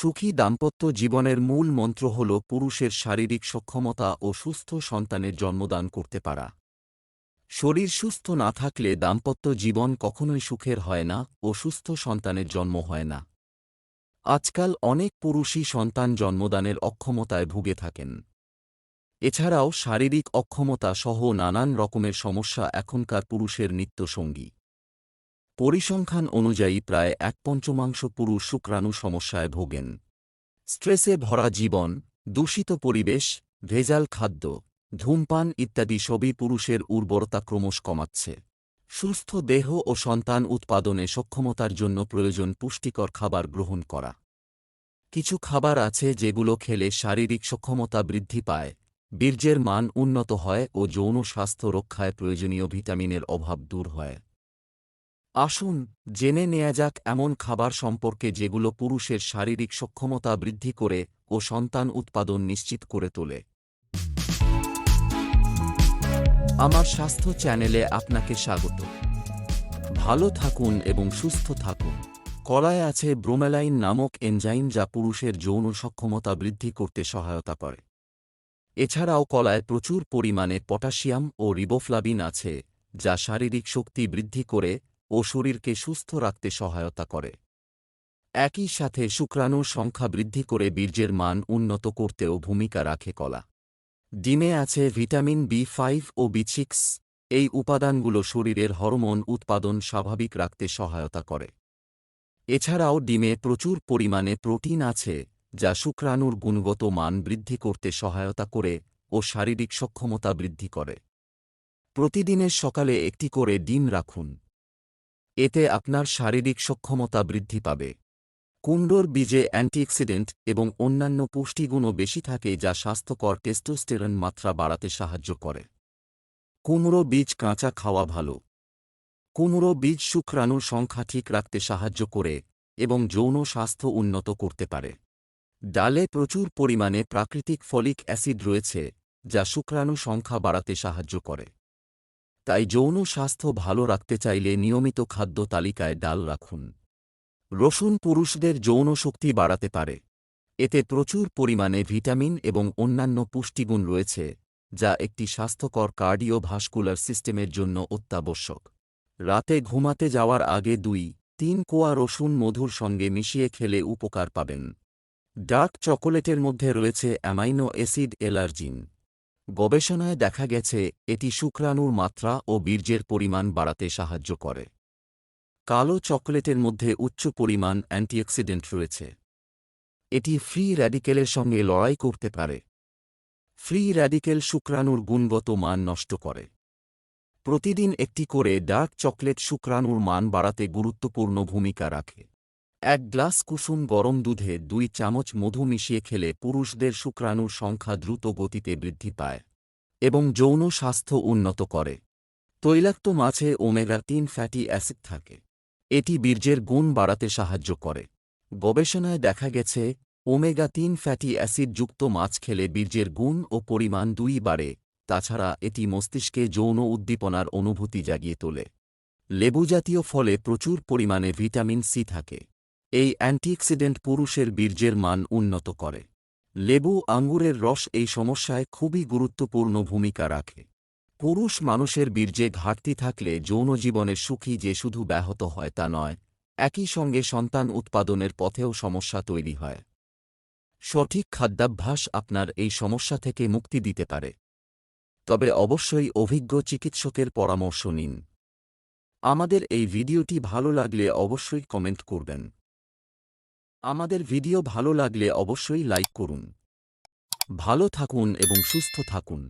সুখী দাম্পত্য জীবনের মূল মন্ত্র হল পুরুষের শারীরিক সক্ষমতা ও সুস্থ সন্তানের জন্মদান করতে পারা। শরীর সুস্থ না থাকলে দাম্পত্য জীবন কখনোই সুখের হয় না ও সুস্থ সন্তানের জন্ম হয় না। আজকাল অনেক পুরুষই সন্তান জন্মদানের অক্ষমতায় ভুগে থাকেন। এছাড়াও শারীরিক অক্ষমতা সহ নানান রকমের সমস্যা এখনকার পুরুষের নিত্যসঙ্গী। পরিসংখ্যান অনুযায়ী প্রায় এক পঞ্চমাংশ পুরুষ শুক্রাণু সমস্যায় ভোগেন। স্ট্রেসে ভরা জীবন, দূষিত পরিবেশ, ভেজাল খাদ্য, ধূমপান ইত্যাদি সবই পুরুষের উর্বরতা ক্রমশ কমাচ্ছে। সুস্থ দেহ ও সন্তান উৎপাদনে সক্ষমতার জন্য প্রয়োজন পুষ্টিকর খাবার গ্রহণ করা। কিছু খাবার আছে যেগুলো খেলে শারীরিক সক্ষমতা বৃদ্ধি পায়, বীর্যের মান উন্নত হয় ও যৌন স্বাস্থ্য রক্ষায় প্রয়োজনীয় ভিটামিনের অভাব দূর হয়। আসুন, জেনে নেয়া যাক এমন খাবার সম্পর্কে যেগুলো পুরুষের শারীরিক সক্ষমতা বৃদ্ধি করে ও সন্তান উৎপাদন নিশ্চিত করে তোলে। আমার স্বাস্থ্য চ্যানেলে আপনাকে স্বাগত। ভালো থাকুন এবং সুস্থ থাকুন। কলায় আছে ব্রোমেলাইন নামক এনজাইম যা পুরুষের যৌন সক্ষমতা বৃদ্ধি করতে সহায়তা করে। এছাড়াও কলায় প্রচুর পরিমাণে পটাশিয়াম ও রিবোফ্লাবিন আছে, যা শারীরিক শক্তি বৃদ্ধি করে ও শরীরকে সুস্থ রাখতে সহায়তা করে। একই সাথে শুক্রাণুর সংখ্যা বৃদ্ধি করে বীর্যের মান উন্নত করতেও ভূমিকা রাখে কলা। ডিমে আছে ভিটামিন বি ফাইভ ও বি সিক্স এই উপাদানগুলো শরীরের হরমোন উৎপাদন স্বাভাবিক রাখতে সহায়তা করে। এছাড়াও ডিমে প্রচুর পরিমাণে প্রোটিন আছে, যা শুক্রাণুর গুণগত মান বৃদ্ধি করতে সহায়তা করে ও শারীরিক সক্ষমতা বৃদ্ধি করে। প্রতিদিনের সকালে একটি করে ডিম রাখুন। এতে আপনার শারীরিক সক্ষমতা বৃদ্ধি পাবে। কুণ্ডোর বীজে অ্যান্টিঅক্সিডেন্ট এবং অন্যান্য পুষ্টিগুণও বেশি থাকে যা স্বাস্থ্যকর টেস্টোস্টেরন মাত্রা বাড়াতে সাহায্য করে। কুমড়ো বীজ কাঁচা খাওয়া ভালো। কুমড়ো বীজ শুক্রাণুর সংখ্যা ঠিক রাখতে সাহায্য করে এবং যৌন স্বাস্থ্য উন্নত করতে পারে। ডালে প্রচুর পরিমাণে প্রাকৃতিক ফলিক অ্যাসিড রয়েছে, যা শুক্রাণু সংখ্যা বাড়াতে সাহায্য করে। তাই যৌন স্বাস্থ্য ভালো রাখতে চাইলে নিয়মিত খাদ্য তালিকায় ডাল রাখুন। রসুন পুরুষদের যৌন শক্তি বাড়াতে পারে। এতে প্রচুর পরিমাণে ভিটামিন এবং অন্যান্য পুষ্টিগুণ রয়েছে, যা একটি স্বাস্থ্যকর কার্ডিও ভাস্কুলার সিস্টেমের জন্য অত্যাবশ্যক। রাতে ঘুমাতে যাওয়ার আগে দুই, তিন কোয়া রসুন মধুর সঙ্গে মিশিয়ে খেলে উপকার পাবেন। ডার্ক চকোলেটের মধ্যে রয়েছে অ্যামাইনো অ্যাসিড এলার্জিন গবেষণায় দেখা গেছে, এটি শুক্রাণুর মাত্রা ও বীর্যের পরিমাণ বাড়াতে সাহায্য করে। কালো চকোলেটের মধ্যে উচ্চ পরিমাণ অ্যান্টিঅক্সিডেন্ট রয়েছে। এটি ফ্রি র্যাডিকেলের সঙ্গে লড়াই করতে পারে। ফ্রি র্যাডিকেল শুক্রাণুর গুণগত মান নষ্ট করে। প্রতিদিন একটি করে ডার্ক চকলেট শুক্রাণুর মান বাড়াতে গুরুত্বপূর্ণ ভূমিকা রাখে। এক গ্লাস কুসুম গরম দুধে দুই চামচ মধু মিশিয়ে খেলে পুরুষদের শুক্রাণুর সংখ্যা দ্রুত গতিতে বৃদ্ধি পায় এবং যৌন স্বাস্থ্য উন্নত করে। তৈলাক্ত মাছে ওমেগা তিন ফ্যাটি অ্যাসিড থাকে। এটি বীর্যের গুণ বাড়াতে সাহায্য করে। গবেষণায় দেখা গেছে, ওমেগা তিন ফ্যাটি অ্যাসিড যুক্ত মাছ খেলে বীর্যের গুণ ও পরিমাণ দুই বাড়ে। তাছাড়া এটি মস্তিষ্কে যৌন উদ্দীপনার অনুভূতি জাগিয়ে তোলে। লেবুজাতীয় ফলে প্রচুর পরিমাণে ভিটামিন সি থাকে। এই অ্যান্টিঅক্সিডেন্ট পুরুষের বীর্যের মান উন্নত করে। লেবু আঙ্গুরের রস এই সমস্যায় খুবই গুরুত্বপূর্ণ ভূমিকা রাখে। পুরুষ মানুষের বীর্যে ঘাটতি থাকলে যৌন জীবনের সুখী যে শুধু ব্যাহত হয় তা নয়, একই সঙ্গে সন্তান উৎপাদনের পথেও সমস্যা তৈরি হয়। সঠিক খাদ্যাভ্যাস আপনার এই সমস্যা থেকে মুক্তি দিতে পারে। তবে অবশ্যই অভিজ্ঞ চিকিৎসকের পরামর্শ নিন। আমাদের এই ভিডিওটি ভালো লাগলে অবশ্যই কমেন্ট করবেন। আমাদের ভিডিও ভালো লাগলে অবশ্যই লাইক করুন। ভালো থাকুন এবং সুস্থ থাকুন।